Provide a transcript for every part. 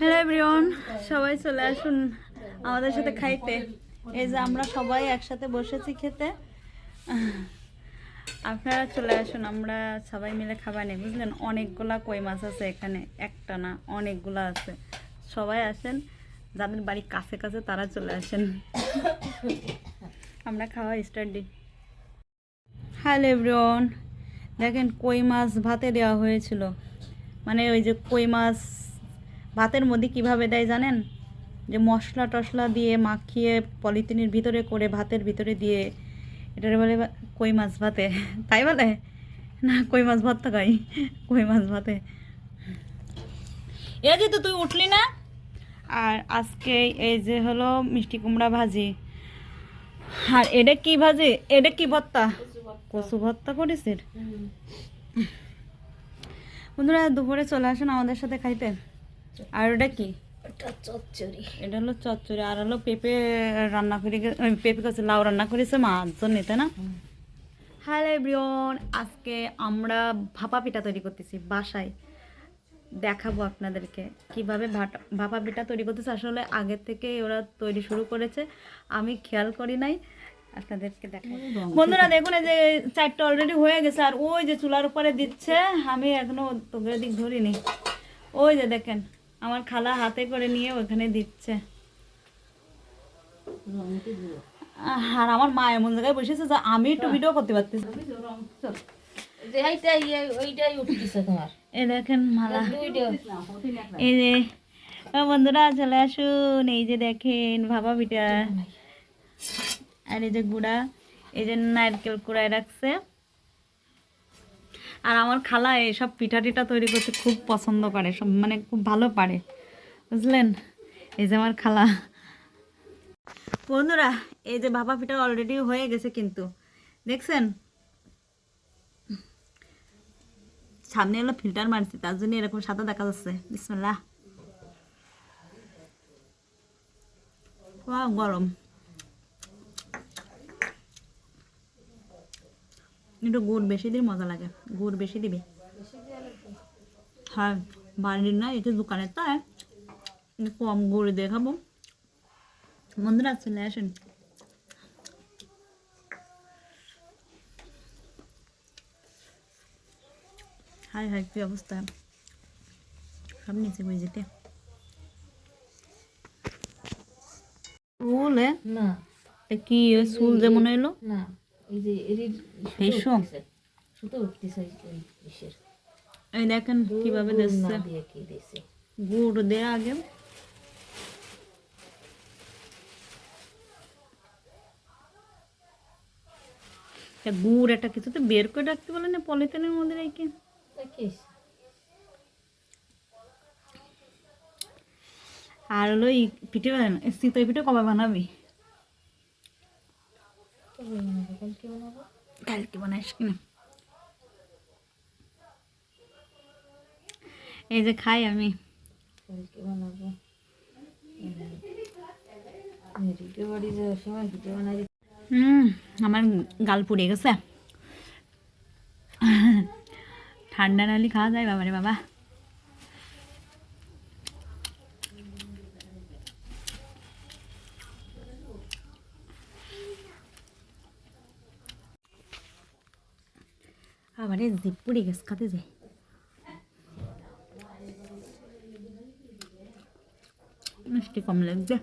Hello everyone সবাই চলে আসুন আমাদের সাথে খাইতে। এই যে আমরা সবাই একসাথে বসেছি খেতে। আপনারা চলে আসুন, আমরা সবাই মিলে খাবার নেই, বুঝলেন? অনেকগুলা কই মাছ আছে এখানে, একটা না, অনেকগুলা আছে। সবাই আসেন, যাদের বাড়ি কাছে কাছে তারা চলে আসেন। আমরা খাওয়া স্টার্ট হ্যালো এভরিওয়ান দেখেন কই মাছ ভাতে দেওয়া হয়েছিল। মানে ওই যে কই মাছ ভাতের মধ্যে কীভাবে দেয় জানেন? যে মশলা টশলা দিয়ে মাখিয়ে পলিথিনের ভিতরে করে ভাতের ভিতরে দিয়ে এটার বলে কই মাছ ভাতে? তাই বলে? না কই মাছ ভাত তো খাই কই মাছ ভাতে? এ যে তো তুই উঠলি না? আর আজকে এই যে হলো মিষ্টি কুমড়া ভাজি। আর এটা কি ভাজি? এটা কি ভর্তা? কচু ভর্তা করেছিস? বন্ধুরা দুপুরে চলে আসেন আমাদের সাথে খাইতে। আর ওটা কি? চচ্চড়ি। এটা হলো চচ্চড়ি আর হলো পেঁপে রান্না করে পেঁপে কাছে লাউ রান্না করেছে মাছ জন্য তাই না? হ্যালো এভরিওন আজকে আমরা ভাপা পিঠা তৈরি করতেছি বাসায়। দেখাবো আপনাদেরকে কীভাবে ভাপা পিঠা তৈরি করতেছে। আসলে আগের থেকে ওরা তৈরি শুরু করেছে আমি খেয়াল করি নাই আপনাদেরকে দেখাবো। বন্ধুরা দেখুন এই যে চারটা অলরেডি হয়ে গেছে আর ওই যে চুলার উপরে দিচ্ছে আমি এখনও তোদের দিক ধরিনি। ওই যে দেখেন আমার খালা হাতে করে নিয়ে ওখানে দিচ্ছে। আর আমার মা এমন জায়গায় বসেছে যে আমি একটু ভিডিও করতে পারতেছি। যে এইটাই ওইটাই উঠতেছে তোমার। এই দেখেন মালা। এই যে বন্ধুরা চলে আসুন। এই যে দেখেন ভাপা পিঠা আর এই যে গুড়া এই যে নারকেল কুড়ায় রাখছে। আর আমার খালা এইসব পিঠা টিঠা তৈরি করতে খুব পছন্দ করে, সব মানে খুব ভালো পারে। বুঝলেন? এই যে আমার খালা। বন্ধুরা, এই যে ভাপা পিঠা অলরেডি হয়ে গেছে কিন্তু। দেখছেন? সামনে হলো ফিল্টার মারছি, তার জন্য এরকম সাদা দেখা যাচ্ছে। বিসমিল্লাহ। গরম। একটু গুড় বেশি দিলে মজা লাগে। গুড় বেশি দিবি। হ্যাঁ বাড়ির না এটা দোকানের তো হ্যাঁ কম গুড় দিয়ে খাব বন্ধুরা চলে আসেন। হাই হাই কি অবস্থা? সব নিচে বই যেতে। চুল না। কি চুল যেমন এলো না। যে। সুতো উঠতেছে। ওই ইসের। এই দেখেন কীভাবে গুড় দিচ্ছে। দে আগে। গুড় একটা কিছুতে বের করে রাখতে বলে না পলিথিনের মধ্যে রেখে? আর হলো পিঠে বানানো চিতই পিঠে কবে বানাবো? কালকে বানাবো? কালকে বানাইস কিনা এই যে খাই আমি। কালকে বানাবো? হুম আমার গাল পুড়ে গেছে। ঠান্ডা নালি খাওয়া যায় বাবারে বাবা। আবার জিপ পুড়ে গেছে খাতে যাই মিষ্টি কম লাগছে।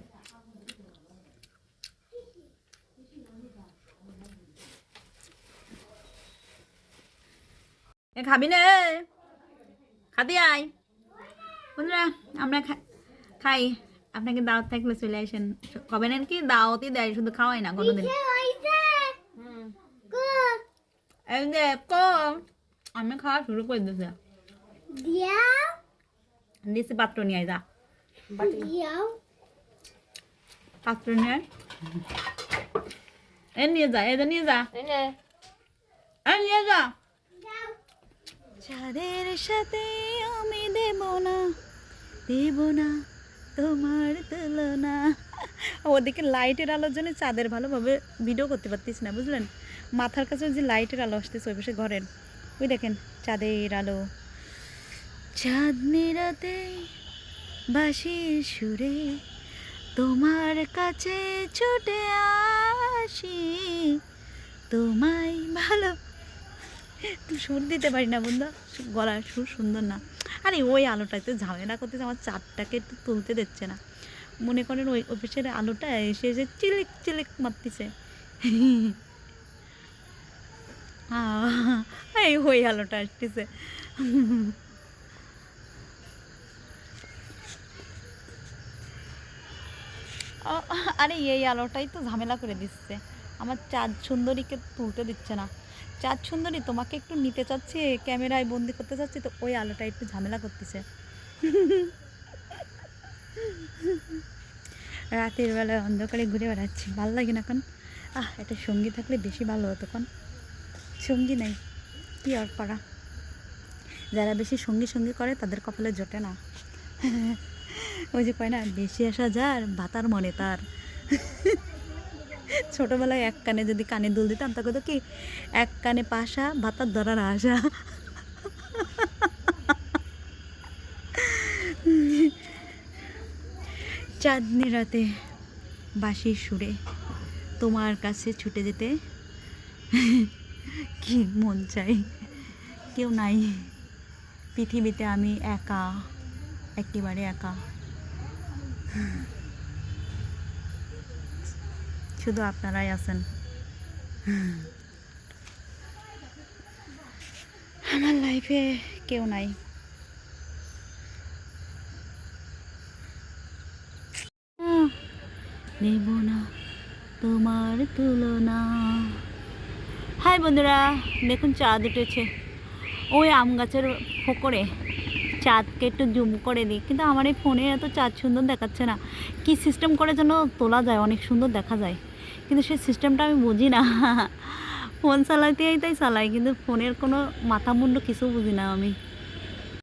এ খাবি না খাতে আয়। বন্ধুরা, আমরা খাই। আপনাকে দাওয়াত থাকলে চলে আসেন। কবে নেন কি দাওয়াতই দেয়, শুধু খাওয়াই না, কোনোদিন। এই যে আমি খাওয়া শুরু করে দিছি পাত্র নিয়ে যা পাত্র নিয়ে এ নিয়ে যা এটা নিয়ে যা তাই নিয়ে যা চাঁদের সাথে আমি দেব না দেব না তোমার তুলনা ওদিকে লাইটের আলোর জন্য চাঁদের ভালোভাবে ভিডিও করতে পারতিস না বুঝলেন? মাথার কাছে যে লাইটের আলো আসতেছে, ওই পাশে ঘরের। ওই দেখেন, চাঁদের আলো। চাঁদনি রাতে বাঁশির সুরে তোমার কাছে ছুটে আসি। তোমায় ভালো সুর দিতে পারি না বন্ধু গলার সুর সুন্দর না। আরে ওই আলোটা আলোটাতে ঝামেলা করতেছে, আমার চারটাকে একটু তুলতে দিচ্ছে না। মনে করেন ওই অফিসের আলোটা এসে এসে চিলিক চিলিক মারতেছে। এই ওই আলোটা আসতেছে। আরে এই আলোটাই তো ঝামেলা করে দিচ্ছে। আমার চাঁদ সুন্দরীকে তুলতে দিচ্ছে না। চাঁদ সুন্দরী তোমাকে একটু নিতে চাচ্ছি, ক্যামেরায় বন্দি করতে চাচ্ছি, তো ওই আলোটা একটু ঝামেলা করতেছে। রাতের বেলা অন্ধকারে ঘুরে বেড়াচ্ছি। ভালো লাগে না এখন আহ, একটা সঙ্গী থাকলে বেশি ভালো হতো এখন সঙ্গী নেই, কি আর করা? যারা বেশি সঙ্গী সঙ্গী করে, তাদের কপালে জোটে না। ওই যে কয় না, বেশি আসা যার ভাতার মনে তার। ছোটবেলায় এক কানে যদি কানে দুল দিতাম, তাকে তো কি? এক কানে পাশা ভাতার ধরার আশা। চাঁদনি রাতে বাঁশির সুরে তোমার কাছে ছুটে যেতে কি মন চাই? কেউ নাই। পৃথিবীতে আমি একা, একেবারে একা। শুধু আপনারাই আছেন। আমার লাইফে কেউ নাই। নেব না তোমার তুলনা। হাই বন্ধুরা, দেখুন চাঁদ উঠেছে ওই আম গাছের ফোকরে, চাঁদকে একটু জুম করে দিই। কিন্তু আমার এই ফোনে এত চাঁদ সুন্দর দেখাচ্ছে না। কি সিস্টেম করে যেন তোলা যায়, অনেক সুন্দর দেখা যায়। কিন্তু সেই সিস্টেমটা আমি বুঝি না। ফোন চালাইতেই তাই চালাই, কিন্তু ফোনের কোনো মাথা মুন্ড কিছু বুঝি না আমি।